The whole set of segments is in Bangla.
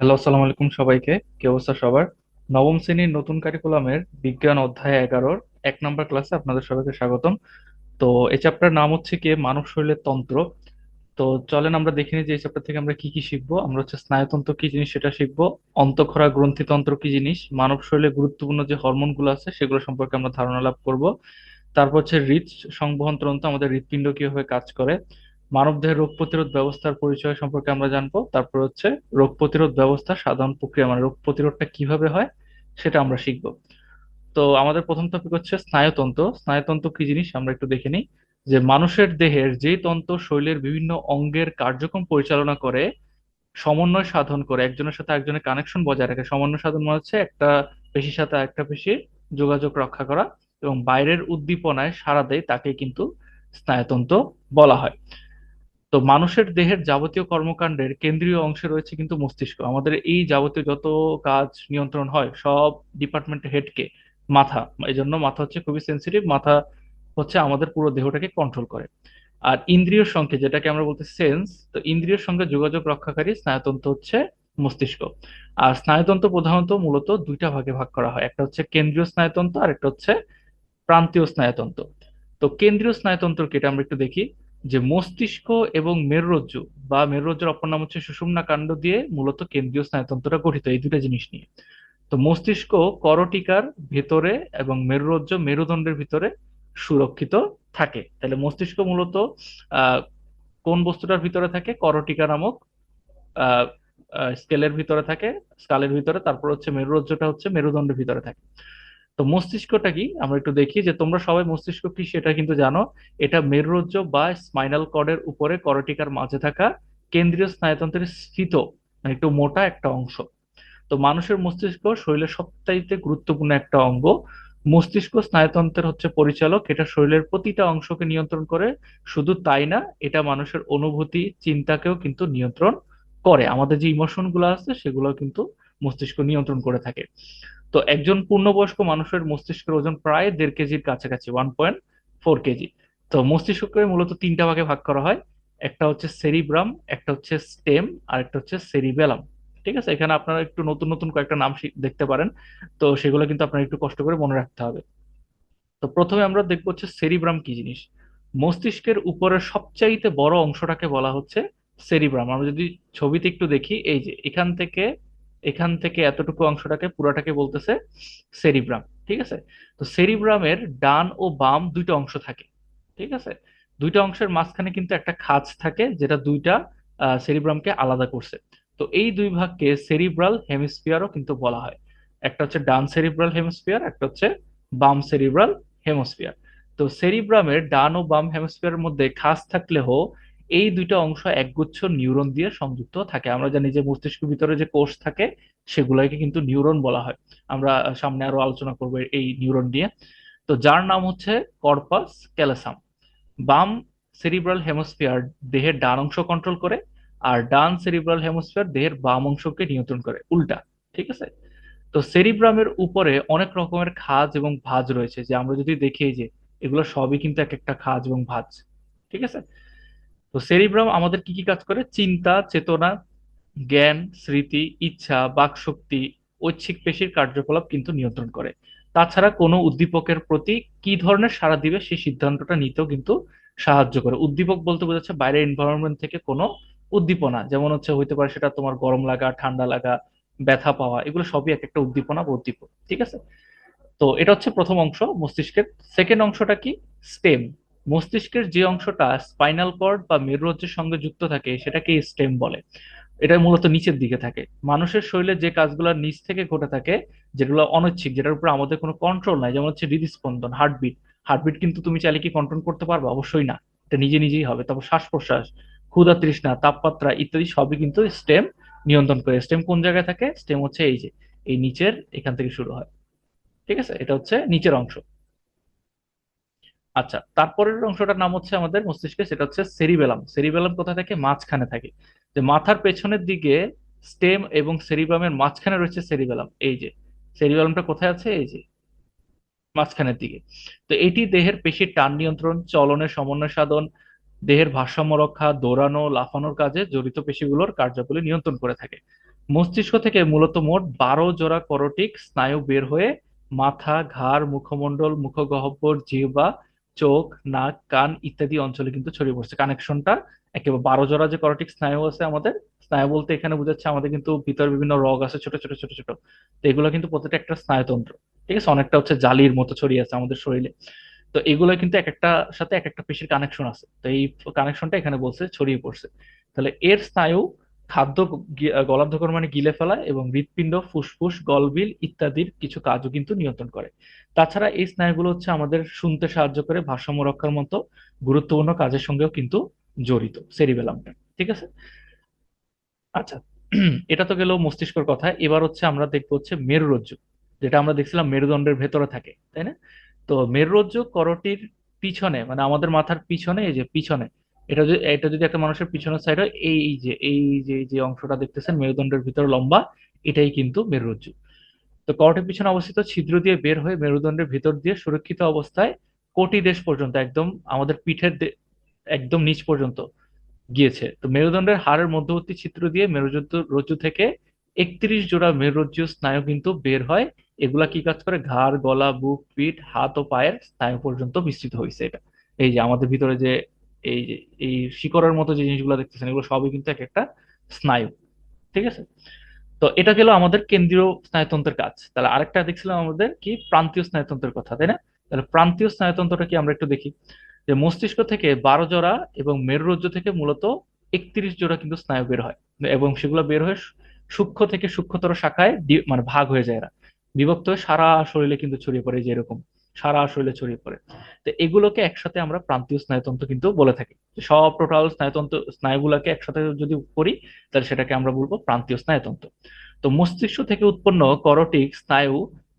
হ্যালো, আসসালামু আলাইকুম সবাইকে। কি অবস্থা সবার? নবম শ্রেণির নতুন কারিকুলামের বিজ্ঞান অধ্যায় এগারোর এক নম্বর ক্লাসে আপনাদের সবাইকে স্বাগতম। তো এই চ্যাপ্টার নাম হচ্ছে কি মানব শরীরের তন্ত্র। তো চলেন আমরা দেখে নিই যে এই চ্যাপ্টার থেকে আমরা কি কি শিখব। আমরা হচ্ছে স্নায়ুতন্ত্র কি জিনিস সেটা শিখব, অন্তঃক্ষরা গ্রন্থিতন্ত্র কি জিনিস মানব শরীরে গুরুত্বপূর্ণ যে হরমোনগুলো আছে সেগুলো সম্পর্কে আমরা ধারণা লাভ করব। তারপর হচ্ছে হৃদ সংবহন তন্ত্র, আমাদের হৃৎপিণ্ড কীভাবে কাজ করে। মানবদেহের রোগ প্রতিরোধ ব্যবস্থার পরিচয় সম্পর্কে আমরা জানব। তারপর হচ্ছে রোগ প্রতিরোধ ব্যবস্থা, সাধারণ প্রক্রিয়া মানে রোগ প্রতিরোধটা কীভাবে হয় সেটা আমরা শিখব। তো আমাদের প্রথম টপিক হচ্ছে স্নায়ুতন্ত্র। স্নায়ুতন্ত্র কি জিনিস? আমরা একটু দেখে নিই। যে মানুষের দেহের যে তন্ত্র শরীরের বিভিন্ন অঙ্গের কার্যক্রম পরিচালনা করে, সমন্বয় সাধন করে, একজনের সাথে একজনের কানেকশন বজায় রাখে। সমন্বয় সাধন মানে হচ্ছে একটা পেশির সাথে একটা পেশির যোগাযোগ রক্ষা করা এবং বাইরের উদ্দীপনায় সাড়া দেয় তাকে কিন্তু স্নায়ুতন্ত্র বলা হয়। তো মানুষের দেহের যাবতীয় কর্মকাণ্ডের কেন্দ্রীয় অংশে রয়েছে কিন্তু মস্তিষ্ক। আমাদের এই যাবতীয় যত কাজ নিয়ন্ত্রণ হয়, সব ডিপার্টমেন্টের হেডকে মাথা এই জন্য মাথা হচ্ছে খুবই সেন্সিটিভ মাথা হচ্ছে আমাদের পুরো দেহটাকে কন্ট্রোল করে। আর ইন্দ্রিয় সঙ্গে যেটাকে আমরা বলতে সেন্স তো ইন্দ্রিয়ের সঙ্গে যোগাযোগ রক্ষাকারী স্নায়ুতন্ত্র হচ্ছে মস্তিষ্ক। আর স্নায়ুতন্ত্র প্রধানত মূলত দুইটা ভাগে ভাগ করা হয়, একটা হচ্ছে কেন্দ্রীয় স্নায়ুতন্ত্র আর একটা হচ্ছে প্রান্তীয় স্নায়ুতন্ত্র। তো কেন্দ্রীয় স্নায়ুতন্ত্র কি এটা আমরা একটু দেখি। যে মস্তিষ্ক এবং মেরুরজ্জু বা মেরুরজ্জুর অপর নাম হচ্ছে সুষুম্না কাণ্ড দিয়ে মূলত কেন্দ্রীয় স্নায়ুতন্ত্রটা গঠিত এই দুটা জিনিস নিয়ে। তো মস্তিষ্ক করটিকার ভেতরে এবং মেরুরজ্জু মেরুদণ্ডের ভিতরে সুরক্ষিত থাকে। তাহলে মস্তিষ্ক মূলত কোন বস্তুটার ভিতরে থাকে? করটিকা নামক স্কেলের ভিতরে থাকে, স্কালের ভিতরে, তারপর হচ্ছে মেরুরজ্জুটা হচ্ছে মেরুদণ্ডের ভিতরে থাকে। তো মস্তিষ্কটা কি? আমরা একটু দেখি যে তোমরা সবাই মস্তিষ্ক কি সেটা কিন্তু জানো। এটা মেরুরজ্জ বা স্পাইনাল কর্ডের উপরে করটিকার মাঝে থাকা কেন্দ্রীয় স্নায়ুতন্ত্রের স্থিত মানে একটু মোটা একটা অংশ। তো মানুষের মস্তিষ্ক শরীরের সবচাইতে গুরুত্বপূর্ণ একটা অঙ্গ। মস্তিষ্ক স্নায়ুতন্ত্রের হচ্ছে পরিচালক। এটা শরীরের প্রতিটা অংশকে নিয়ন্ত্রণ করে। শুধু তাই না, এটা মানুষের অনুভূতি, চিন্তাকেও কিন্তু নিয়ন্ত্রণ করে। আমাদের যে ইমোশনগুলো আছে সেগুলো কিন্তু মস্তিষ্ক নিয়ন্ত্রণ করে থাকে। তো একজন পূর্ণবয়স্ক মানুষের মস্তিষ্কের ওজন প্রায় দেড় কেজির কাছাকাছি ওয়ান পয়েন্ট ফোর কেজি। তো মস্তিষ্ককে মূলত তিনটা ভাগে ভাগ করা হয়, একটা হচ্ছে সেরিব্রাম একটা হচ্ছে স্টেম আর একটা হচ্ছে সেরিবেলাম ঠিক আছে? এখানে আপনারা একটু নতুন নতুন কয়েকটা নাম দেখতে পারেন। তো সেগুলো কিন্তু আপনারা একটু কষ্ট করে মনে রাখতে হবে। তো প্রথমে আমরা দেখব হচ্ছে সেরিব্রাম কি জিনিস। মস্তিষ্কের উপরের সবচাইতে বড় অংশটাকে বলা হচ্ছে সেরিব্রাম আমরা যদি ছবিতে একটু দেখি, এই যে এখান থেকে এখান থেকে এতটুকু অংশটাকে পুরাটাকে বলতেছে সেরিব্রাম, ঠিক আছে? তো সেরিব্রামের ডান ও বাম দুইটা অংশ থাকে, ঠিক আছে? দুইটা অংশের মাঝখানে কিন্তু একটা খাঁজ থাকে যেটা দুইটা সেরিব্রামকে আলাদা করছে। তো এই দুই ভাগকে সেরিব্রাল হেমিস্ফিয়ারও কিন্তু বলা হয়। একটা হচ্ছে ডান সেরিব্রাল হেমিস্ফিয়ার, একটা হচ্ছে বাম সেরিব্রাল হেমোস্ফিয়ার। তো সেরিব্রামের ডান ও বাম হেমিস্ফিয়ারের মধ্যে খাঁজ থাকলেও এই দুইটা অংশ একগুচ্ছ নিউরন দিয়ে সংযুক্ত থাকে। আমরা জানি যে মস্তিষ্কের ভিতরে যে কোষ থাকে, সেগুলোকে কিন্তু নিউরন বলা হয়। আমরা সামনে আরও আলোচনা করব এই নিউরন নিয়ে। তো যার নাম হচ্ছে কর্পাস ক্যালোসাম। বাম সেরিব্রাল হেমিস্ফিয়ার দেহের ডান অংশ কন্ট্রোল করে আর ডান সেরিব্রাল হেমোস্ফিয়ার দেহের বাম অংশকে নিয়ন্ত্রণ করে। উল্টা, ঠিক আছে? তো সেরিব্রামের উপরে অনেক রকমের খাজ এবং ভাঁজ রয়েছে। যে আমরা যদি দেখি যে, এগুলো সবই কিন্তু এক একটা খাজ এবং ভাঁজ, ঠিক আছে? তো সেরিব্রাম আমাদের কি কি কাজ করে? চিন্তা, চেতনা, জ্ঞান, স্মৃতি, ইচ্ছা, বাকশক্তি, ঐচ্ছিক পেশির কার্যকলাপ কিন্তু নিয়ন্ত্রণ করে। তাছাড়া কোনো উদ্দীপকের প্রতি কি ধরনের সাড়া দিবে সেই সিদ্ধান্তটা নিতেও কিন্তু সাহায্য করে। উদ্দীপক বলতে বোঝাচ্ছে বাইরের এনভায়রনমেন্ট থেকে কোনো উদ্দীপনা। যেমন হচ্ছে হইতে পারে সেটা তোমার গরম লাগা, ঠান্ডা লাগা, ব্যথা পাওয়া, এগুলো সবই এক একটা উদ্দীপনা বা উদ্দীপক, ঠিক আছে? তো এটা হচ্ছে প্রথম অংশ মস্তিষ্কের। সেকেন্ড অংশটা কি? স্টেম মস্তিষ্কের যে অংশটা স্পাইনাল কর্ড বা মেরুরজ্জের সঙ্গে যুক্ত থাকে, সেটাকে স্টেম বলে। এটা মূলত নিচের দিকে থাকে। মানুষের শরীরে যে কাজগুলো নিচ থেকে ঘটে থাকে, যেগুলো অনৈচ্ছিক, যেটার উপর আমাদের কোনো কন্ট্রোল নাই, যেমন হচ্ছে হৃদস্পন্দন হার্টবিট হার্টবিট কিন্তু তুমি চাইলে কি কন্ট্রোল করতে পারবে? অবশ্যই না। এটা নিজে নিজেই হবে। তারপর শ্বাস প্রশ্বাস ক্ষুধা তৃষ্ণা, তাপমাত্রা ইত্যাদি সবই কিন্তু স্টেম নিয়ন্ত্রণ করে। স্টেম কোন জায়গায় থাকে? স্টেম হচ্ছে এই যে, এই নিচের এখান থেকে শুরু হয়। ঠিক আছে? এটা হচ্ছে নিচের অংশ। আচ্ছা তারপরের অংশটার নাম হচ্ছে আমাদের মস্তিষ্কে, সেটা হচ্ছে সেরিবেলাম সেরিবেলাম কোথা থেকে? মাঝখানে থাকে। যে মাথার পেছনের দিকে স্টেম এবং সেরিবামের মাঝখানে রয়েছে সেরিবেলাম এই যে সেরিবেলামটা কোথায় আছে? এই যে, মাঝখানের দিকে। তো এটি দেহের পেশির টান নিয়ন্ত্রণ, চলনের সমন্বয় সাধন, দেহের ভারসাম্য রক্ষা, দৌড়ানো, লাফানোর কাজে জড়িত পেশিগুলোর কার্যাবলী নিয়ন্ত্রণ করে থাকে। মস্তিষ্ক থেকে মূলত মোট বারো জোড়া করটিক স্নায়ু বের হয়ে মাথা, ঘাড়, মুখমণ্ডল, মুখগহ্বর, জিহ্বা চোখ, নাক, কান ইত্যাদি অঞ্চলে কিন্তু ছড়িয়ে পড়ছে। কানেকশনটা একেবারে বারো জোড়া যে করটিক স্নায়ু আছে আমাদের, স্নায়ু বলতে এখানে বোঝাচ্ছে আমাদের কিন্তু ভিতর বিভিন্ন রগ আছে, ছোট ছোট ছোট ছোট। তো এগুলো কিন্তু প্রত্যেকটা একটা স্নায়ুতন্ত্র। ঠিক আছে? অনেকটা হচ্ছে জালির মতো ছড়িয়ে আছে আমাদের শরীরে। তো এগুলো কিন্তু এক একটা সাথে এক একটা পেশির কানেকশন আছে। তো এই কানেকশনটা এখানে বলছে ছড়িয়ে পড়ছে। তাহলে এর স্নায়ু খাদ্য গি- গলাধঃকরণ মানে গিলে ফেলা এবং হৃৎপিণ্ড, ফুসফুস, গলবিল ইত্যাদির কিছু কাজও কিন্তু নিয়ন্ত্রণ করে। তাছাড়া এই স্নায়ুগুলো হচ্ছে আমাদের শুনতে সাহায্য করে ভারসাম্য রক্ষার মতো গুরুত্বপূর্ণ কাজের সঙ্গেও কিন্তু জড়িত সেরিবেলামটা ঠিক আছে? আচ্ছা এটা তো গেল মস্তিষ্কর কথা। এবার হচ্ছে আমরা দেখব হচ্ছে মেরুরজ্জু, যেটা আমরা দেখছিলাম মেরুদণ্ডের ভেতরে থাকে, তাই না? তো মেরুরজ্জু করটির পিছনে মানে আমাদের মাথার পিছনে, এই যে পিছনে এটা যদি এটা যদি একটা মানুষের পিছনের সাইড হয়, এই যে এই যে যে অংশটা দেখতেছেন, মেরুদণ্ডের ভিতরে লম্বা, এটাই কিন্তু মেরুরজ্জু। তো করটের পিছনে অবস্থিত ছিদ্র দিয়ে বের হয়ে মেরুদণ্ডের ভিতর দিয়ে সুরক্ষিত অবস্থায় কোটি দেশ পর্যন্ত, একদম আমাদের পিঠের একদম নিচ পর্যন্ত গিয়েছে। তো মেরুদণ্ডের হাড়ের মধ্যবর্তী ছিদ্র দিয়ে মেরুরজ্জু রজ্জু থেকে একত্রিশ জোড়া মেরুরজ্জু স্নায়ু কিন্তু বের হয়। এগুলা কি কাজ করে? ঘাড়, গলা, বুক, পিঠ, হাত ও পায়ের স্নায়ু পর্যন্ত বিস্তৃত হয়েছে এটা। এই যে আমাদের ভিতরে যে এই যে, এই শিকড়ের মতো যে জিনিসগুলো দেখতেছেন, এগুলো সবই কিন্তু এক একটা স্নায়ু, ঠিক আছে? তো এটা গেল আমাদের কেন্দ্রীয় স্নায়ুতন্ত্রের কাজ। তাহলে আরেকটা দেখছিলাম আমাদের কি? প্রান্তীয় স্নায়ুতন্ত্রের কথা, তাই না? তাহলে প্রান্তীয় স্নায়ুতন্ত্রটা কি আমরা একটু দেখি। যে মস্তিষ্ক থেকে বারো জোড়া এবং মেরুরজ্জু থেকে মূলত একত্রিশ জোড়া কিন্তু স্নায়ু বের হয়। এবং সেগুলো বের হয়ে সূক্ষ্ম থেকে সূক্ষ্মতর শাখায় মানে ভাগ হয়ে যায় এরা। বিভক্ত হয়ে সারা শরীরে কিন্তু ছড়িয়ে পড়ে যে এরকম। সারা শরীরে ছড়িয়ে পড়ে। তো এগুলোকে একসাথে আমরা প্রান্তীয় স্নায়ুতন্ত্র কিন্তু বলে থাকি। সব টোটাল স্নায়ুতন্ত্র, স্নায়ুগুলোকে একসাথে যদি করি, তাহলে সেটাকে আমরা বলব প্রান্তীয় স্নায়ুতন্ত্র। তো মস্তিষ্ক থেকে উৎপন্ন করটিক স্নায়ু,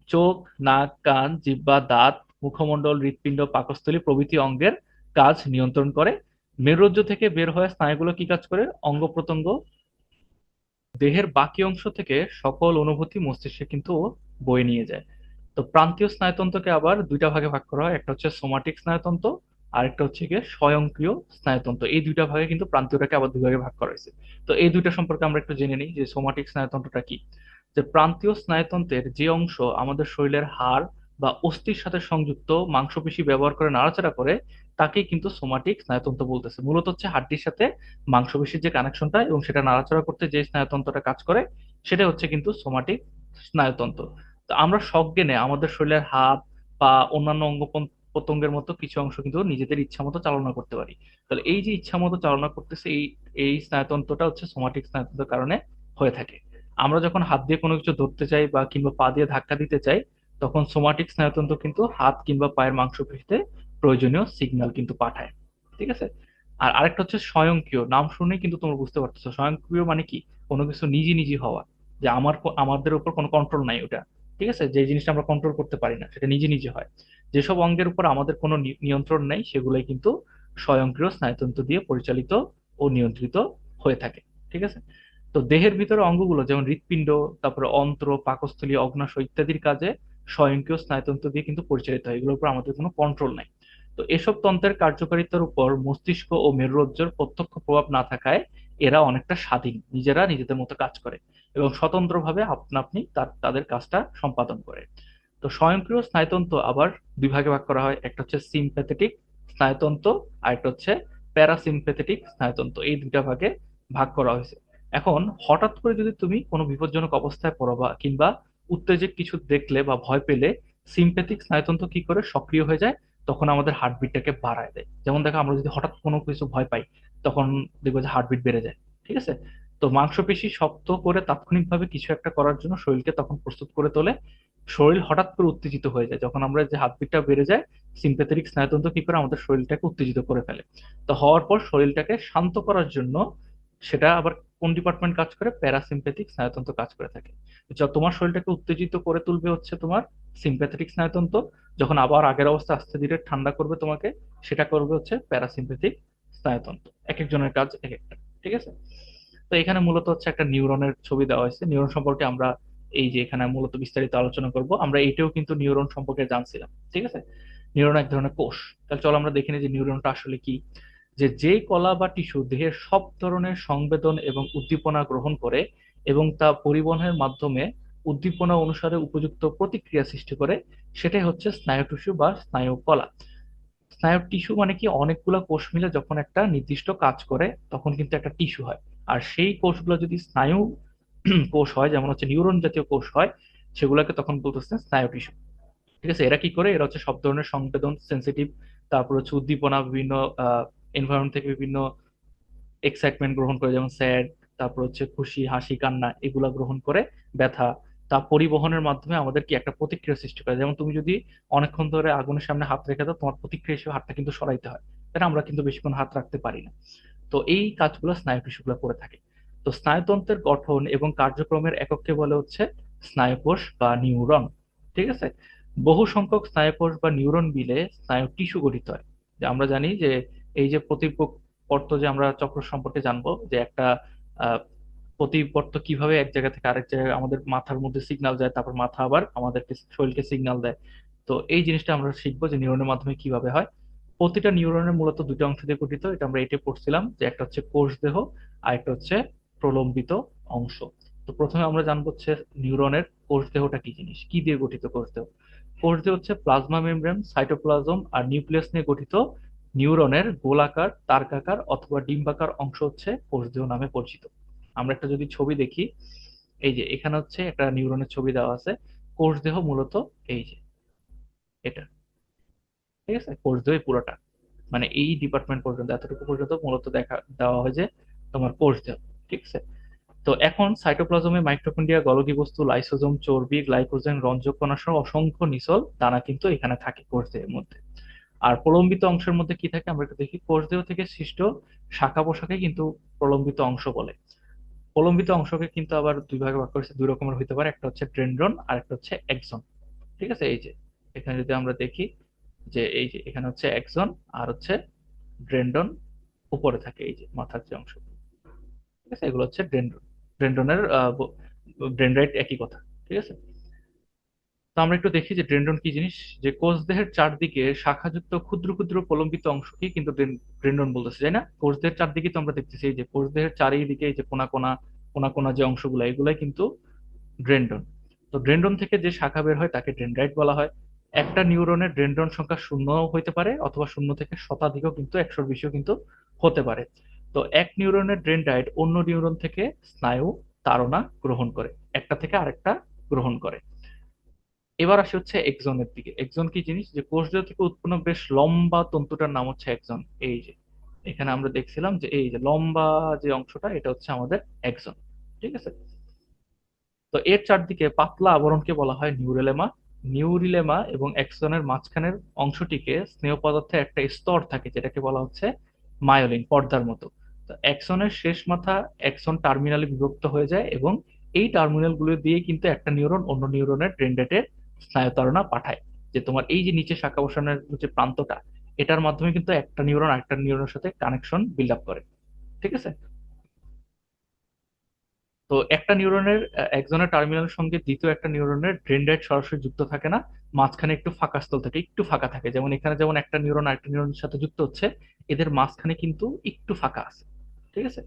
চোখ, নাক, কান জিব্বা দাঁত, মুখমণ্ডল, হৃৎপিণ্ড, পাকস্থলী প্রভৃতি অঙ্গের কাজ নিয়ন্ত্রণ করে। মেরুজ্জ থেকে বের হয়ে স্নায়ুগুলো কি কাজ করে? অঙ্গ প্রত্যঙ্গ। দেহের বাকি অংশ থেকে সকল অনুভূতি মস্তিষ্কে কিন্তু বয়ে নিয়ে যায়। তো প্রান্তীয় স্নায়ুতন্ত্রকে আবার দুইটা ভাগে ভাগ করা হয়। একটা হচ্ছে সোমাটিক স্নায়ুতন্ত্র আর একটা হচ্ছে গিয়ে স্বয়ংক্রিয় স্নায়ুতন্ত্র। এই দুইটা ভাগে কিন্তু প্রান্তীয়টাকে আবার দুই ভাগে ভাগ করা হয়েছে। তো এই দুইটা সম্পর্কে আমরা একটু জেনে নিই যে সোমাটিক স্নায়ুতন্ত্রটা কি। যে প্রান্তীয় স্নায়ুতন্ত্রের যে অংশ আমাদের শরীরের হাড় বা অস্থির সাথে সংযুক্ত মাংসপেশি ব্যবহার করে নাড়াচাড়া করে, তাকেই কিন্তু সোমাটিক স্নায়ুতন্ত্র বলতেছে। মূলত হচ্ছে হাড্ডির সাথে মাংসপেশির যে কানেকশনটা এবং সেটা নাড়াচাড়া করতে যে স্নায়ুতন্ত্রটা কাজ করে, সেটা হচ্ছে কিন্তু সোমাটিক স্নায়ুতন্ত্র। আমরা সজ্ঞানে আমাদের শরীরের হাত বা অন্যান্য অঙ্গ প্রত্যঙ্গের মতো কিছু অংশ কিন্তু নিজেদের ইচ্ছা মতো চালনা করতে পারি। তাহলে এই যে ইচ্ছা মতো চালনা করতেছে, এই এই স্নায়ুতন্ত্রটা হচ্ছে সোমাটিক স্নায়ুতন্ত্রের কারণে হয়ে থাকে। আমরা যখন হাত দিয়ে কোনো কিছু ধরতে চাই বা কিংবা পা দিয়ে ধাক্কা দিতে চাই, তখন সোমাটিক স্নায়ুতন্ত্র কিন্তু হাত কিংবা পায়ের মাংসপেশিতে প্রয়োজনীয় সিগন্যাল কিন্তু পাঠায়। ঠিক আছে? আর আরেকটা হচ্ছে স্বয়ংক্রিয়। নাম শুনেই কিন্তু তোমরা বুঝতে পারতেছো। স্বয়ংক্রিয় মানে কি? কোনো কিছু নিজে নিজে হওয়া। যে আমার আমাদের উপর কোনো কন্ট্রোল নাই ওটা। ঠিক আছে? যে জিনিসটা আমরা কন্ট্রোল করতে পারি না, সেটা নিজে নিজে হয়। যেসব অঙ্গের উপর আমাদের কোনো নিয়ন্ত্রণ নেই, সেগুলোই কিন্তু স্বয়ংক্রিয় স্নায়ুতন্ত্র দিয়ে পরিচালিত ও নিয়ন্ত্রিত হয়ে থাকে। ঠিক আছে? তো দেহের ভিতরে অঙ্গগুলো যেমন হৃৎপিণ্ড, তারপরে অন্ত্র, পাকস্থলী, অগ্নাশয় ইত্যাদির কাজে স্বয়ংক্রিয় স্নায়ুতন্ত্র দিয়ে কিন্তু পরিচালিত হয়। এগুলোর উপর আমাদের কোনো কন্ট্রোল নাই। তো এসব তন্ত্রের কার্যকারিতার উপর মস্তিষ্ক ও মেরুরজ্জুর প্রত্যক্ষ প্রভাব না থাকায় এরা অনেকটা স্বাধীন, নিজেরা নিজেদের মতো কাজ করে এবং স্বতন্ত্রভাবে আপনা আপনি তার, তাদের কাজটা সম্পাদন করে। তো স্বয়ংক্রিয় স্নায়ুতন্ত্র আবার দুই ভাগে ভাগ করা হয়, একটা হচ্ছে সিম্প্যাথেটিক স্নায়ুতন্ত্র আর একটা হচ্ছে প্যারাসিম্প্যাথেটিক স্নায়ুতন্ত্র। এই দুইটা ভাগে ভাগ করা হয়েছে। এখন হঠাৎ করে যদি তুমি কোনো বিপজ্জনক অবস্থায় পড়ো বা, কিংবা উত্তেজক কিছু দেখলে বা ভয় পেলে, সিম্প্যাথিক স্নায়ুতন্ত্র কি করে সক্রিয় হয়ে যায়? তখন আমাদের হার্টবিটটাকে বাড়ায় দেয়। যেমন দেখো, আমরা যদি হঠাৎ কোনো কিছু ভয় পাই, তখন দেখব যে হার্টবিট বেড়ে যায়, ঠিক আছে? তো মাংসপেশি শক্ত করে তাৎক্ষণিকভাবে কিছু একটা করার জন্য শরীরকে তখন প্রস্তুত করে তোলে। শরীর হঠাৎ করে উত্তেজিত হয়ে যায়। যখন আমরা যে হার্টবিটটা বেড়ে যায় সিম্প্যাথেটিক স্নায়ুতন্ত্র কি করে আমাদের শরীরটাকে উত্তেজিত করে ফেলে? তো হওয়ার পর শরীরটাকে শান্ত করার জন্য সেটা আবার কোন ডিপার্টমেন্ট কাজ করে? প্যারাসিম্প্যাথিক স্নায়ুতন্ত্র কাজ করে থাকে। তোমার শরীরটাকে উত্তেজিত করে তুলবে হচ্ছে তোমার সিম্প্যাথেটিক স্নায়ুতন্ত্র। যখন আবার আগের অবস্থা আস্তে ধীরে ঠান্ডা করবে তোমাকে, সেটা করবে হচ্ছে প্যারাসিম্প্যাথিক স্নায়ুতন্ত্র। এক একজনের কাজ এক একটা, ঠিক আছে? তো এখানে মূলত হচ্ছে একটা নিউরনের ছবি দেওয়া হয়েছে। নিউরন সম্পর্কে আমরা এই যে এখানে মূলত বিস্তারিত আলোচনা করব। আমরা এটাও কিন্তু নিউরন সম্পর্কে জানছিলাম, ঠিক আছে? নিউরন এক ধরনের কোষ। তাহলে চলো আমরা দেখে নিই যে নিউরনটা আসলে কি। যে যে কলা বা টিস্যু দেহের সব ধরনের সংবেদন এবং উদ্দীপনা গ্রহণ করে এবং তা পরিবহনের মাধ্যমে উদ্দীপনা অনুসারে উপযুক্ত প্রতিক্রিয়া সৃষ্টি করে, সেটাই হচ্ছে স্নায়ু টিস্যু বা স্নায়ু কলা। স্নায়ু টিস্যু মানে কি? অনেকগুলো কোষ মিলে যখন একটা নির্দিষ্ট কাজ করে, তখন কিন্তু একটা টিস্যু হয়। আর সেই কোষগুলো যদি স্নায়ু কোষ হয়, যেমন হচ্ছে নিউরন জাতীয় কোষ হয়, সেগুলোকে তখন বলতেছে স্নায়ু টিস্যু ঠিক আছে? এরা কি করে? এরা হচ্ছে সব ধরনের সংবেদন সেন্সিটিভ তারপর হচ্ছে উদ্দীপনা, বিভিন্ন এনভায়রনমেন্ট থেকে বিভিন্ন এক্সাইটমেন্ট গ্রহণ করে, যেমন স্যাড তারপর হচ্ছে খুশি, হাসি, কান্না, এগুলা গ্রহণ করে ব্যথা, তা পরিবহনের মাধ্যমে আমাদের কি একটা প্রতিক্রিয়া সৃষ্টি করে। যেমন তুমি যদি অনেকক্ষণ ধরে আগুনের সামনে হাত রেখে দাও, তোমার প্রতিক্রিয়া হিসেবে হাতটা কিন্তু সরাইতে হয়। তাই আমরা কিন্তু বেশিক্ষণ হাত রাখতে পারি না। তো এই কাজগুলো স্নায়ু টিস্যুগুলো করে থাকে। তো স্নায়ুতন্ত্রের গঠন এবং কার্যক্রমের একককে বলে হচ্ছে স্নায়ুকোষ বা নিউরন। ঠিক আছে? বহু সংখ্যক স্নায়ুকোষ বা নিউরন মিলে স্নায়ু টিস্যু গঠিত হয়। আমরা জানি যে এই যে প্রতিপর্ত যে আমরা চক্র সম্পর্কে জানব, যে একটা আহ প্রতিবর্ত কীভাবে এক জায়গা থেকে আরেক জায়গায় আমাদের মাথার মধ্যে সিগনাল যায় তারপর মাথা আবার আমাদেরকে শরীরকে সিগন্যাল দেয়। তো এই জিনিসটা আমরা শিখব যে নিউরনের মাধ্যমে কীভাবে হয়। প্রতিটা নিউরনের মূলত দুটো অংশ দিয়ে গঠিত, এটা আমরা এটাই পড়ছিলাম, যে একটা হচ্ছে কোষ দেহ, আর একটা হচ্ছে প্রলম্বিত অংশ। তো প্রথমে আমরা জানব হচ্ছে নিউরনের কোষ দেহটা কি জিনিস, কি দিয়ে গঠিত কোষ দেহ? কোষ দেহ হচ্ছে প্লাজমা মেমব্রেন সাইটোপ্লাজম আর নিউক্লিয়াস নিয়ে গঠিত নিউরনের গোলাকার, তারকাকার অথবা ডিম্বাকার অংশ হচ্ছে কোষদেহ নামে পরিচিত। আমরা একটা যদি ছবি দেখি, এই যে এখানে হচ্ছে একটা নিউরনের ছবি দেওয়া আছে কোষ দেহ মূলত এই যে, এটা। ঠিক আছে? কোষ দেহ পুরোটা। মানে এই ডিপার্টমেন্ট পর্যন্ত, এতটুকু পর্যন্ত মূলত দেখা, দেওয়া হয় যে তোমার কোষ দেহ ঠিক আছে? তো এখন সাইটোপ্লাজমে মাইক্রোকন্ডিয়া গলগি বস্তু লাইসোজোম চর্বি গ্লাইকোজেন রঞ্জক কণা সহ অসংখ্য নিসল দানা কিন্তু এখানে থাকে কোষ দেহের মধ্যে। আর প্রলম্বিত অংশের মধ্যে কি থাকে আমরা একটু দেখি। কোষ দেহ থেকে সৃষ্ট শাখা পোশাকে কিন্তু প্রলম্বিত অংশ বলে। প্রলম্বিত অংশকে কিন্তু আবার দুই ভাগে ভাগ করেছে, দুই রকমের হইতে পারে। একটা হচ্ছে ড্রেন্ড্রন আর একটা হচ্ছে এক্সন। ঠিক আছে? এই যে, এখানে যদি আমরা দেখি যে এই যে, এখানে হচ্ছে একজন আর হচ্ছে ড্রেন্ডন উপরে থাকে এই যে মাথার যে অংশ। ঠিক আছে? এগুলো হচ্ছে ড্রেন্ডন ড্রেন্ডনের ড্রেন্ড্রাইট একই কথা। ঠিক আছে? তো আমরা একটু দেখি যে ড্রেন্ডন কি জিনিস? যে কোষ দেহের চারদিকে শাখাযুক্ত ক্ষুদ্র ক্ষুদ্র প্রলম্বিত অংশকে কিন্তু ড্রেন্ডন বলতেছে, তাই না? কোষ দেহের চারদিকে তো আমরা দেখতেছি যে কোষ দেহের চারিদিকে যে কোনা কোনা কোনা কোনা যে অংশগুলো, এগুলাই কিন্তু ড্রেন্ডন তো ড্রেন্ডন থেকে যে শাখা বের হয় তাকে ড্রেন্ড্রাইট বলা হয়। একটা নিউরনের ড্রেন্ডন সংখ্যা শূন্য হইতে পারে, অথবা শূন্য থেকে শতাধিকও কিন্তু, একশোর বেশিও কিন্তু হতে পারে। তো এক নিউরনের ড্রেন্ড্রাইট অন্য নিউরন থেকে স্নায়ু তাড়না গ্রহণ করে, একটা থেকে আরেকটা গ্রহণ করে। এবার আসি হচ্ছে একজনের দিকে। একজন কি জিনিস? যে কোষদেহ থেকে উৎপন্ন বেশ লম্বা তন্তুটার নাম হচ্ছে একজন এই যে, এখানে আমরা দেখছিলাম যে এই যে লম্বা যে অংশটা, এটা হচ্ছে আমাদের একজন ঠিক আছে? তো এর চারদিকে পাতলা আবরণকে বলা হয় নিউরেলেমা নিউরিলেমা এবং এক্সনের মাঝখানের অংশটিকে স্নেহ পদার্থের একটা স্তর থাকে, যেটাকে বলা হচ্ছে মায়োলিন পর্দার মতো। তো এক্সনের শেষ মাথা এক্সন টার্মিনালে বিভক্ত হয়ে যায় এবং এই টার্মিনালগুলো দিয়ে কিন্তু একটা নিউরন অন্য নিউরনের ড্রেন্ডেটের স্নায়ুতারণা পাঠায় যে তোমার এই যে নিচে শাখা বসানোর যে প্রান্তটা, এটার মাধ্যমে কিন্তু একটা নিউরন আরেকটা নিউরনের সাথে কানেকশন বিল্ড আপ করে। ঠিক আছে? তো একটা নিউরনের একজনের টার্মিনালের সঙ্গে দ্বিতীয় একটা নিউরনের ড্রেন্ডাইট সরাসরি যুক্ত থাকে না, মাঝখানে একটু ফাঁকা স্থল থাকে, একটু ফাঁকা থাকে। যেমন এখানে যেমন একটা নিউরন আরেকটা নিউরনের সাথে যুক্ত হচ্ছে, এদের মাঝখানে কিন্তু একটু ফাঁকা আছে। ঠিক আছে?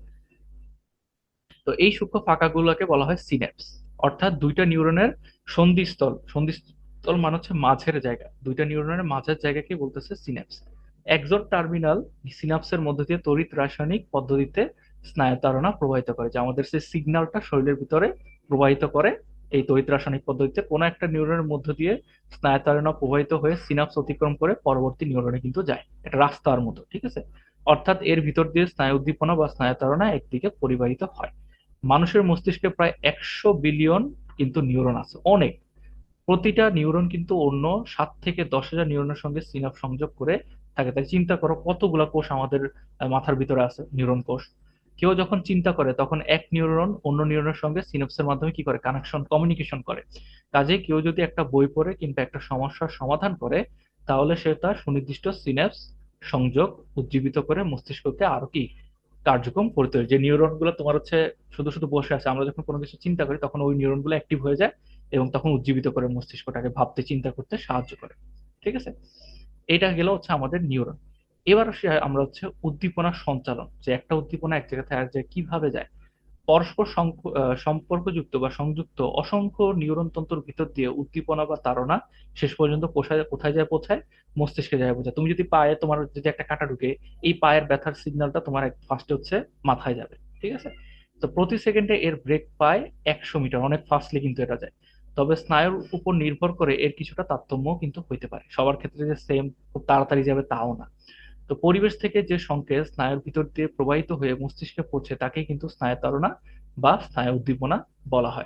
তো এই সূক্ষ্ম ফাঁকাগুলোকে বলা হয় সিনেপস অর্থাৎ দুইটা নিউরনের সন্ধিস্থল। সন্ধিস্থল মানে হচ্ছে মাঝের জায়গা। দুইটা নিউরনের মাঝের জায়গাকে বলতেছে সিনেপস একজোট টার্মিনাল সিনাপসের মধ্য দিয়ে তড়িৎ রাসায়নিক পদ্ধতিতে স্নায়ুতারণা প্রবাহিত করে, যে আমাদের সেই সিগন্যালটা শরীরের ভিতরে প্রবাহিত করে। এই তড়িৎ রাসায়নিক পদ্ধতিতে কোনো একটা নিউরনের মধ্য দিয়ে স্নায়ুতারণা প্রবাহিত হয়ে সিনাপস অতিক্রম করে পরবর্তী নিউরনে কিন্তু যায়। এটা রাস্তার মতো, ঠিক আছে? অর্থাৎ এর ভিতর দিয়ে স্নায়ু উদ্দীপনা বা স্নায়ুতারণা একদিকে পরিবাহিত হয়। মানুষের মস্তিষ্কে প্রায় একশো বিলিয়ন কিন্তু নিউরন আছে, অনেক। প্রতিটা নিউরন কিন্তু অন্য সাত থেকে দশ হাজার নিউরনের সঙ্গে সিনাপ সংযোগ করে থাকে। তাই চিন্তা করো কতগুলা কোষ আমাদের মাথার ভিতরে আছে, নিউরন কোষ। কেউ যখন চিন্তা করে, তখন এক নিউরন অন্য নিউরনের সঙ্গে সিনাপসের মাধ্যমে কি করে? কানেকশন কমিউনিকেশন করে। কাজে কেউ যদি একটা বই পড়ে কিংবা একটা সমস্যার সমাধান করে, তাহলে সে তার সুনির্দিষ্ট সিনাপস সংযোগ উজ্জীবিত করে মস্তিষ্ককে আরও কি কার্যক্রম করে হয় যে নিউরনগুলো তোমার হচ্ছে শুধু শুধু বসে আছে, আমরা যখন কোনো কিছু চিন্তা করি, তখন ওই নিউরনগুলো অ্যাক্টিভ হয়ে যায় এবং তখন উজ্জীবিত করে মস্তিষ্কটাকে ভাবতে, চিন্তা করতে সাহায্য করে। ঠিক আছে? এটা গেল হচ্ছে আমাদের নিউরন এবার আমরা হচ্ছে উদ্দীপনা সঞ্চালন। যে একটা উদ্দীপনা এক জায়গা থেকে, আর কীভাবে যায় পরস্পর সম্পর্কযুক্ত বা সংযুক্ত অসংখ্য নিউরন তন্তুর ভিতর দিয়ে উদ্দীপনা বা তাড়না শেষ পর্যন্ত কোথায় কোথায় যায় পৌঁছায়? মস্তিষ্কে যায় পৌঁছায়। তুমি যদি পায়ে তোমার যদি একটা কাটা ঢুকে, এই পায়ের ব্যথার সিগন্যালটা তোমার ফার্স্টে হচ্ছে মাথায় যাবে। ঠিক আছে? তো প্রতি সেকেন্ডে এর ব্রেক পায় একশো মিটার। অনেক ফাস্টলি কিন্তু এটা যায়। তবে স্নায়ুর উপর নির্ভর করে এর কিছুটা তারতম্য কিন্তু হইতে পারে। সবার ক্ষেত্রে যে সেম খুব তাড়াতাড়ি যাবে তাও না। তো পরিবেশ থেকে যে সংকেত স্নায়ুর ভিতর দিয়ে প্রবাহিত হয়ে মস্তিষ্কে পৌঁছে তাকে কিন্তু স্নায়ুতাড়না বা স্নায়ু উদ্দীপনা বলা হয়।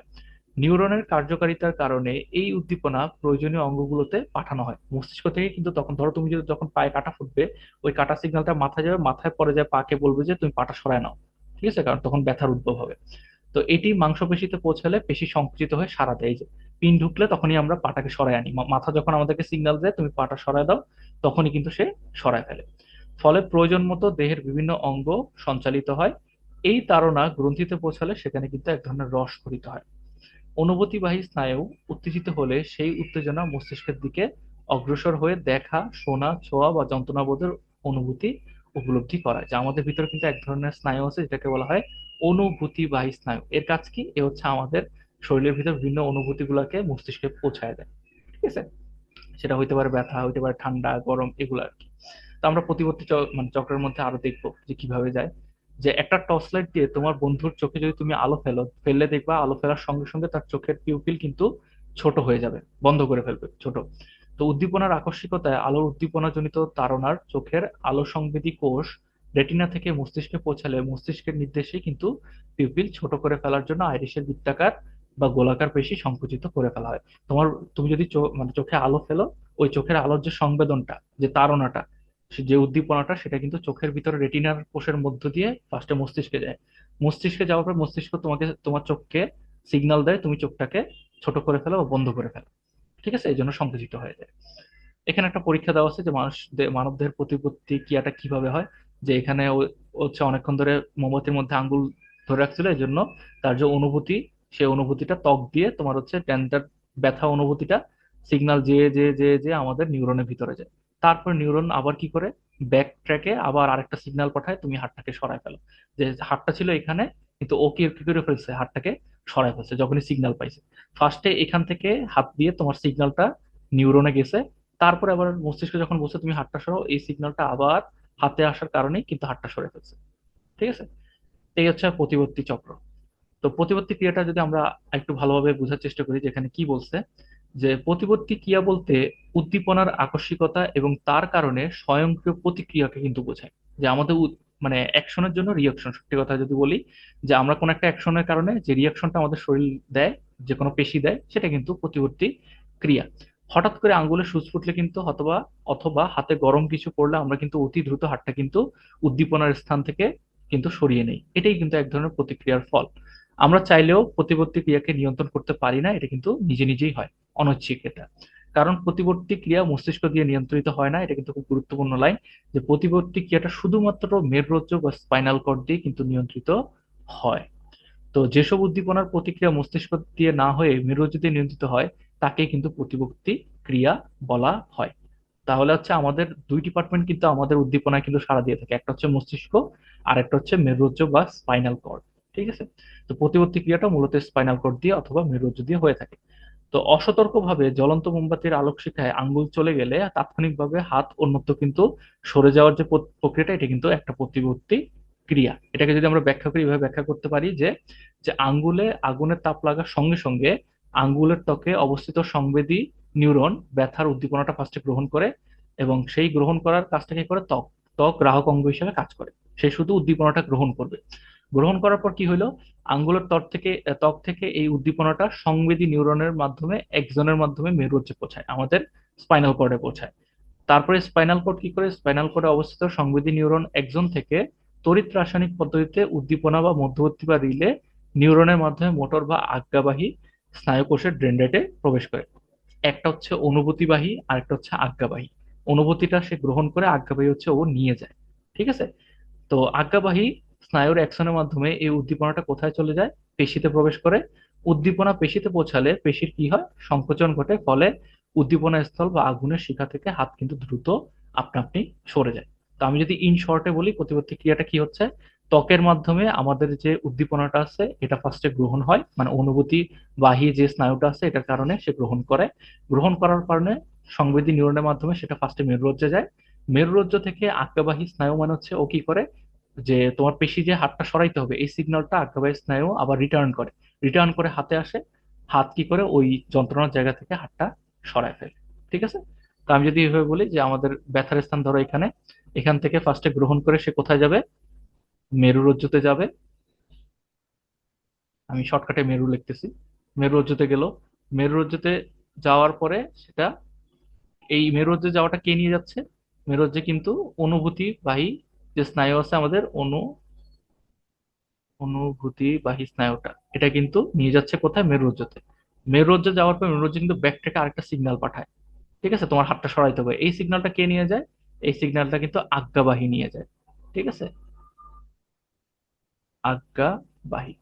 নিউরনের কার্যকারিতার কারণে এই উদ্দীপনা প্রয়োজনীয় অঙ্গগুলোতে পাঠানো হয়। মস্তিষ্ক থেকে কিন্তু তখন, ধরো তুমি যদি যখন পায়ে কাটা ফুটবে, ওই কাটা সিগন্যালটা মাথায় যাবে, মাথায় পরে যায়, পাকে বলবে যে তুমি পাটা সরায় নাও। ঠিক আছে? কারণ তখন ব্যথার উদ্ভব হবে। তো এটি মাংসপেশিতে পৌঁছালে পেশি সংকুচিত হয়ে সারা দেয়। যে পিন ঢুকলে তখনই আমরা পাটাকে সরায় আনি। মাথা যখন আমাদেরকে সিগন্যাল দেয়, তুমি পাটা সরায় দাও, তখনই কিন্তু সে সরায় ফেলে। ফলে প্রয়োজন মতো দেহের বিভিন্ন অঙ্গ সঞ্চালিত হয়। এই তাড়না গ্রন্থিতে পৌঁছালে সেখানে কিন্তু এক ধরনের রস খরিত হয়। অনুভূতিবাহী স্নায়ু উত্তেজিত হলে সেই উত্তেজনা মস্তিষ্কের দিকে অগ্রসর হয়ে দেখা, শোনা, ছোঁয়া বা যন্ত্রণাবোধের অনুভূতি উপলব্ধি করা যা আমাদের ভিতরে কিন্তু এক ধরনের স্নায়ু আছে, যেটাকে বলা হয় অনুভূতিবাহী স্নায়ু। এর কাজ কি? এ হচ্ছে আমাদের শরীরের ভিতর বিভিন্ন অনুভূতিগুলোকে মস্তিষ্কে পৌঁছায় দেয়। ঠিক আছে? সেটা হইতে পারে ব্যথা, হইতে পারে ঠান্ডা, গরম, এগুলো আর কি। তো আমরা প্রতিবর্তী মানে চক্রের মধ্যে আরও দেখব যে কীভাবে যায়। যে একটা টর্চ লাইট দিয়ে তোমার বন্ধুর চোখে যদি তুমি আলো ফেলো, ফেললে দেখবা আলো ফেলার সঙ্গে সঙ্গে তার চোখের পিউপিল কিন্তু ছোট হয়ে যাবে, বন্ধ করে ফেলবে, ছোট। তো উদ্দীপনার আকস্মিকতায় আলোর উদ্দীপনাজনিত তাড়নার চোখের আলো সংবেদী কোষ রেটিনা থেকে মস্তিষ্কে পৌঁছালে মস্তিষ্কের নির্দেশে কিন্তু পিউপিল ছোট করে ফেলার জন্য আইরিশের বৃত্তাকার বা গোলাকার পেশি সংকুচিত করে ফেলা হয়। তোমার, তুমি যদি মানে চোখে আলো ফেলো, ওই চোখের আলোর যে সংবেদনটা, যে সে- যে উদ্দীপনাটা, সেটা কিন্তু চোখের ভিতরে রেটিনার কোষের মধ্য দিয়ে ফার্স্টে মস্তিষ্কে যায়। মস্তিষ্কে যাওয়ার পর মস্তিষ্ক তোমাকে, তোমার চোখকে সিগন্যাল দেয়, তুমি চোখটাকে ছোট করে ফেলো বা বন্ধ করে ফেলো। ঠিক আছে? এই জন্য সংকুচিত হয়ে যায়। এখানে একটা পরীক্ষা দেওয়া আছে যে মানুষ মানব দেহের প্রতিপত্তি ক্রিয়াটা কীভাবে হয়? যে এখানে হচ্ছে অনেকক্ষণ ধরে মোমবাতির মধ্যে আঙ্গুল ধরে রাখছিল, এই জন্য তার যে অনুভূতি, সেই অনুভূতিটা ত্বক দিয়ে তোমার হচ্ছে টেনটার ব্যথা অনুভূতিটা সিগন্যাল যে যে যে যে আমাদের নিউরনের ভিতরে যায়। তারপর নিউরন আবার কি করে? ব্যাক ট্র্যাকে আবার আরেকটা সিগন্যাল পাঠায়, তুমি হাতটাকে সরায় ফেলো। যে হাতটা ছিল এখানে, কিন্তু ও কি করে ফেলছে? হাতটাকে সরায় ফেলছে, যখনই সিগন্যাল পাইছে। ফার্স্টে এখান থেকে হাত দিয়ে তোমার সিগন্যালটা নিউরনে গেছে। তারপরে আবার মস্তিষ্ক যখন বলছে, তুমি হাতটা সরাও, এই সিগন্যালটা আবার হাতে আসার কারণে কিন্তু হাতটা সরে ফেলছে। ঠিক আছে? এই হচ্ছে প্রতিবর্তী চক্র। তো প্রতিবর্তী ক্রিয়াটা যদি আমরা একটু ভালোভাবে বোঝার চেষ্টা করি যে এখানে কি বলছে যে প্রতিবর্তী ক্রিয়া বলতে উদ্দীপনার আকস্মিকতা এবং তার কারণে স্বয়ংক্রিয় প্রতিক্রিয়াকে কিন্তু বোঝায়। যে আমাদের মানে অ্যাকশনের জন্য রিয়াকশন সত্যি কথা যদি বলি, যে আমরা কোনো একটা অ্যাকশনের কারণে যে রিয়াকশনটা আমাদের শরীর দেয়, যে কোনো পেশি দেয়, সেটা কিন্তু প্রতিবর্তী ক্রিয়া। হঠাৎ করে আঙ্গুলে সুচ ফুটলে কিন্তু অথবা অথবা হাতে গরম কিছু পড়লে আমরা কিন্তু অতি দ্রুত হাতটা কিন্তু উদ্দীপনার স্থান থেকে কিন্তু সরিয়ে নেই। এটাই কিন্তু এক ধরনের প্রতিক্রিয়ার ফল। আমরা চাইলেও প্রতিবর্তী ক্রিয়াকে নিয়ন্ত্রণ করতে পারি না, এটা কিন্তু নিজে নিজেই হয়, অনৈচ্ছিক এটা। কারণ প্রতিবর্তী ক্রিয়া মস্তিষ্ক দিয়ে নিয়ন্ত্রিত হয় না, এটা কিন্তু খুব গুরুত্বপূর্ণ লাইন। যে প্রতিবর্তী ক্রিয়াটা শুধুমাত্র মেরুরজ্জ বা স্পাইনাল কর্ড দিয়ে কিন্তু নিয়ন্ত্রিত হয়। তো যেসব উদ্দীপনার প্রতিক্রিয়া মস্তিষ্ক দিয়ে না হয়ে মেরুরজ্জ দিয়ে নিয়ন্ত্রিত হয়, তাকে কিন্তু প্রতিবর্তী ক্রিয়া বলা হয়। তাহলে হচ্ছে আমাদের দুই ডিপার্টমেন্ট কিন্তু আমাদের উদ্দীপনায় কিন্তু সাড়া দিয়ে থাকে, একটা হচ্ছে মস্তিষ্ক আর একটা হচ্ছে মেরুরজ্জ বা স্পাইনাল কর্ড। ঠিক আছে? তো প্রতিবর্তী ক্রিয়াটা মূলত স্পাইনাল কর্ড দিয়ে অথবা মেরুরজ্জ দিয়ে হয়ে থাকে। তো অসতর্কভাবে জ্বলন্ত মোমবাতির আলোক শিখায় আঙ্গুল চলে গেলে তাৎক্ষণিকভাবে হাত অন্যত্র কিন্তু সরে যাওয়ার যে প্রক্রিয়াটা, এটা কিন্তু একটা প্রতিবর্তী ক্রিয়া। এটাকে যদি আমরা ব্যাখ্যা করি, এভাবে ব্যাখ্যা করতে পারি যে যে আঙ্গুলে আগুনের তাপ লাগার সঙ্গে সঙ্গে আঙ্গুলের ত্বকে অবস্থিত সংবেদী নিউরন ব্যথার উদ্দীপনাটা ফার্স্টে গ্রহণ করে এবং সেই গ্রহণ করার কাজটা কি করে? ত্বক ত্বক গ্রাহক অঙ্গ হিসেবে কাজ করে। সে শুধু উদ্দীপনাটা গ্রহণ করবে। গ্রহণ করার পর কি হলো আঙ্গুলের ত্বক থেকে ত্বক থেকে এই উদ্দীপনাটা সংবেদী নিউরনের মাধ্যমে একজনের মাধ্যমে মেরুজ্জে পৌঁছায়, আমাদের স্পাইনাল কর্ডে পৌঁছায়। তারপরে স্পাইনাল কর্ড কি করে? স্পাইনাল কর্ডে অবস্থিত সংবেদী নিউরন একজন থেকে তড়িৎ রাসায়নিক পদ্ধতিতে উদ্দীপনা বা মধ্যবর্তী বা রিলে নিউরনের মাধ্যমে মোটর বা আজ্ঞাবাহী স্নায়ুকোষের ডেন্ড্রাইটে প্রবেশ করে। একটা হচ্ছে অনুভূতিবাহী আর একটা হচ্ছে আজ্ঞাবাহী। অনুভূতিটা সে গ্রহণ করে, আজ্ঞাবাহী হচ্ছে ও নিয়ে যায়। ঠিক আছে? তো আজ্ঞাবাহী স্নায়ুর অ্যাকশনের মাধ্যমে এই উদ্দীপনাটা কোথায় চলে যায়? পেশিতে প্রবেশ করে। উদ্দীপনা পেশিতে পৌঁছালে পেশির কি হয়? সংকোচন ঘটে, ফলে উদ্দীপনা স্থল বা আগুনের শিখা থেকে হাত কিন্তু দ্রুত আপনা আপনি সরে যায়। তো আমি যদি ইন শর্টে বলি, প্রতিবর্তী ক্রিয়াটা কি হচ্ছে? ত্বকের মাধ্যমে আমাদের যে উদ্দীপনাটা আছে, এটা ফার্স্টে গ্রহণ হয়। মানে অনুভূতি বাহী যে স্নায়ুটা আছে, এটার কারণে সে গ্রহণ করে। গ্রহণ করার কারণে সংবেদী নিউরনের মাধ্যমে সেটা ফার্স্টে মেরুরজ্জে যায়। মেরুরজ্জ থেকে আজ্ঞাবাহী স্নায়ু মানে হচ্ছে ও কি করে? যে তোমার পেশি যে হাতটা সরাইতে হবে, এই সিগন্যালটা আজ্ঞাবাহী স্নায়ু আবার রিটার্ন করে। রিটার্ন করে হাতে আসে, হাত কি করে ওই যন্ত্রণার জায়গা থেকে হাতটা সরায় ফেলে, ঠিক আছে? তো আমি যদি এভাবে বলি যে আমাদের ব্যথার স্থান ধরো এখানে, এখান থেকে ফার্স্টে গ্রহণ করে সে কোথায় যাবে? মেরুরজ্জুতে যাবে। আমি শর্টকাটে মেরু লিখতেছি। মেরুরজ্জুতে গেল। মেরুরজ্জুতে যাওয়ার পরে সেটা, এই মেরুরজ্জে যাওয়াটা কে নিয়ে যাচ্ছে? মেরুরজ্জে কিন্তু অনুভূতি বাহী যে স্নায়ু আছে আমাদের, অনু, অনুভূতি বাহী স্নায়ুটা। এটা কিন্তু নিয়ে যাচ্ছে কোথায়? মেরুরজ্জতে। মেরুরজ্জে যাওয়ার পর মেরুরজ্জে কিন্তু ব্যাক থেকে আরেকটা সিগন্যাল পাঠায়। ঠিক আছে? তোমার হাতটা সরাইতে হবে। এই সিগন্যালটা কে নিয়ে যায়? এই সিগন্যালটা কিন্তু আজ্ঞাবাহী নিয়ে যায়। ঠিক আছে? আজ্ঞাবাহী।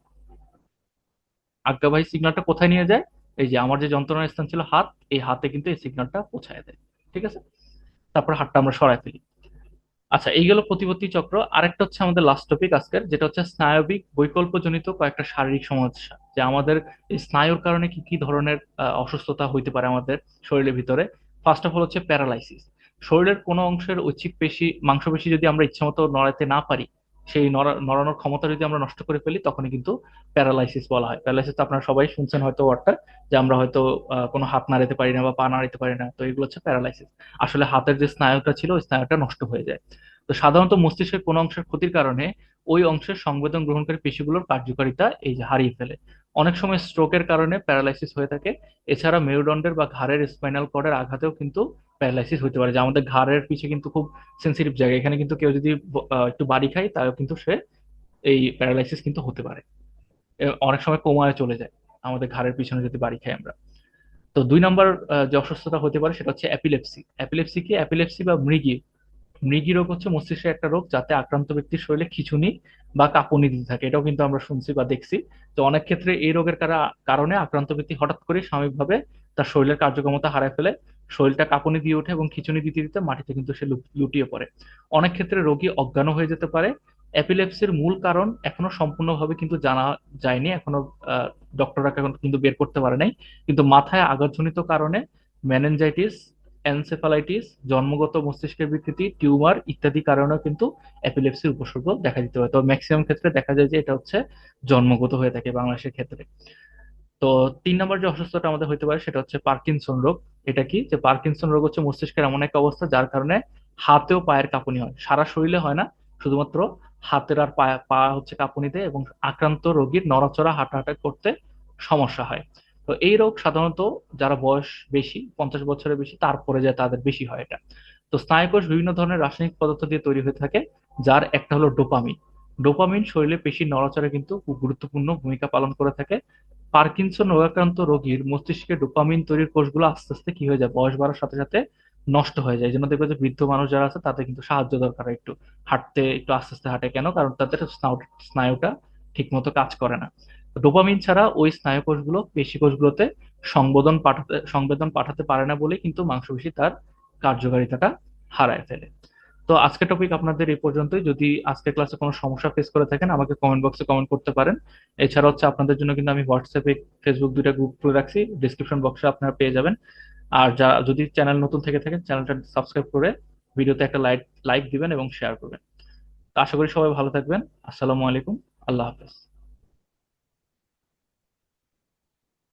আজ্ঞাবাহী সিগন্যালটা কোথায় নিয়ে যায়? এই যে আমার যে যন্ত্রণার স্থান ছিল হাত, এই হাতে কিন্তু এই সিগন্যালটা পৌঁছায় দেয়। ঠিক আছে? তারপর হাতটা আমরা সরাই ফেলি। আচ্ছা এই গেল চক্র। আরেকটা হচ্ছে আমাদের লাস্ট টপিক আজকের, যেটা হচ্ছে স্নায়বিক বৈকল্পজনিত কয়েকটা শারীরিক সমস্যা, যে আমাদের স্নায়ুর কারণে কি কি ধরনের অসুস্থতা হইতে পারে আমাদের শরীরের ভিতরে। ফার্স্ট অফ অল হচ্ছে প্যারালাইসিস শরীরের কোনো অংশের ঐচ্ছিক পেশি, মাংসপেশি যদি আমরা ইচ্ছামতো নড়াইতে না পারি সেই নড়া- নড়ানোর ক্ষমতা যদি আমরা নষ্ট করে ফেলি, তখনই কিন্তু প্যারালাইসিস বলা হয়। প্যারালাইসিস আপনারা সবাই শুনছেন হয়তো ওয়ার্ডটা, যে আমরা হয়তো কোনো হাত নাড়াতে পারি না বা পা নাড়াতে পারি না। তো এগুলো হচ্ছে প্যারালাইসিস। আসলে হাতের যে স্নায়ুটা ছিল, ওই স্নায়ুটা নষ্ট হয়ে যায়। তো সাধারণত মস্তিষ্কের কোনো অংশের ক্ষতির কারণে ওই অংশের সংবেদন গ্রহণকারী পেশিগুলোর কার্যকারিতা এই যে হারিয়ে ফেলে। অনেক সময় স্ট্রোকের কারণে প্যারালাইসিস হয়ে থাকে। এছাড়া মেরুদণ্ডের বা ঘাড়ের স্পাইনাল কর্ডের আঘাতেও কিন্তু প্যারালাইসিস হতে পারে। যে আমাদের ঘাড়ের পিছে কিন্তু খুব সেন্সিটিভ জায়গা। এখানে কিন্তু কেউ যদি একটু বাড়ি খায়, তাও কিন্তু সে এই প্যারালাইসিস কিন্তু হতে পারে। অনেক সময় কোমায় চলে যায়। আমাদের ঘাড়ের পিছনে যদি বাড়ি খাই আমরা। তো দুই নম্বর যে অসুস্থতা হতে পারে সেটা হচ্ছে অ্যাপিলেপসি অ্যাপিলেপসি কি? অ্যাপিলেপসি বা মৃগী মৃগী রোগ হচ্ছে মস্তিষ্কের একটা রোগ যাতে আক্রান্ত ব্যক্তির শরীরে খিঁচুনি বা কাঁপুনি দিতে থাকে, এটাও কিন্তু আমরা শুনছি বা দেখছি। তো অনেক ক্ষেত্রে এই রোগের কারা- কারণে আক্রান্ত ব্যক্তি হঠাৎ করে স্বাভাবিকভাবে তার শরীরের কার্যক্ষমতা হারায় ফেলে, শরীরটা কাঁপুনি দিয়ে ওঠে এবং খিঁচুনি দিতে দিতে মাটিতে কিন্তু সে লুটিয়ে পড়ে। অনেক ক্ষেত্রে রোগী অজ্ঞান হয়ে যেতে পারে। অ্যাপিলেপসির মূল কারণ এখনও সম্পূর্ণভাবে কিন্তু জানা যায়নি, এখনও ডক্টররা কিন্তু বের করতে পারে নাই। কিন্তু মাথায় আঘাতজনিত কারণে মেনেঞ্জাইটিস এনসেফালাইটিস জন্মগত মস্তিষ্কের বিকৃতি, টিউমার ইত্যাদি কারণেও কিন্তু এপিলেপসির উপসর্গ দেখা দিতে পারে। তো ম্যাক্সিমাম ক্ষেত্রে দেখা যায় যে এটা হচ্ছে জন্মগত হয়ে থাকে বাংলাদেশের ক্ষেত্রে। তো তিন নম্বর যে অসুস্থতা আমাদের হতে পারে সেটা হচ্ছে পার্কিনসন রোগ। এটা কি? যে পার্কিনসন রোগ হচ্ছে মস্তিষ্কের এমন একটা অবস্থা যার কারণে হাতেও পায়ের কাঁপুনি হয়। সারা শরীরে হয় না, শুধুমাত্র হাতের আর পা পা হচ্ছে কাঁপুনি দেয় এবং আক্রান্ত রোগীর নড়াচড়া, হাঁটাহাঁটা করতে সমস্যা হয়। তো এই রোগ সাধারণত যারা বয়স বেশি, পঞ্চাশ বছরের বেশি, তারপরে যায় তাদের বেশি হয় এটা। তো স্নায়ুকোষ বিভিন্ন ধরনের রাসায়নিক পদার্থ দিয়ে তৈরি হয়ে থাকে, যার একটা হলো ডোপামিন। ডোপামিন শরীরে পেশির নড়াচড়ে কিন্তু খুব গুরুত্বপূর্ণ ভূমিকা পালন করে থাকে। পার্কিনসন রোগাক্রান্ত রোগীর মস্তিষ্কে ডোপামিন তৈরির কোষগুলো আস্তে আস্তে কি হয়ে যায়, বয়স বাড়ার সাথে সাথে নষ্ট হয়ে যায়। জন্য দেখবে যে বৃদ্ধ মানুষ যারা আছে, তাদের কিন্তু সাহায্য দরকার একটু। হাঁটতে একটু আস্তে আস্তে হাঁটে কেন? কারণ তাদের স্নায়ু- স্নায়ুটা ঠিক মতো কাজ করে না। ডোপামিন ছাড়া ওই স্নায়ু কোষগুলো পেশি কোষগুলোতে সংবেদন পাঠাতে সংবেদন পাঠাতে পারে না বলে কিন্তু মাংসপেশি তার কার্যকারিতাটা হারায় ফেলে। তো আজকের টপিক আপনাদের এই পর্যন্তই। যদি আজকের ক্লাসে কোনো সমস্যা ফেস করে থাকেন, আমাকে কমেন্ট বক্সে কমেন্ট করতে পারেন। এছাড়া হচ্ছে আপনাদের জন্য কিন্তু আমি হোয়াটসঅ্যাপে ফেসবুক দুইটা গ্রুপ খুলে রাখছি। ডিসক্রিপশন বক্সে আপনারা পেয়ে যাবেন। আর যা, যদি চ্যানেল নতুন থেকে থাকেন চ্যানেলটা সাবস্ক্রাইব করে ভিডিওতে একটা লাইক লাইক দিবেন এবং শেয়ার করবেন। আশা করি সবাই ভালো থাকবেন। আসসালামু আলাইকুম। আল্লাহ হাফেজ।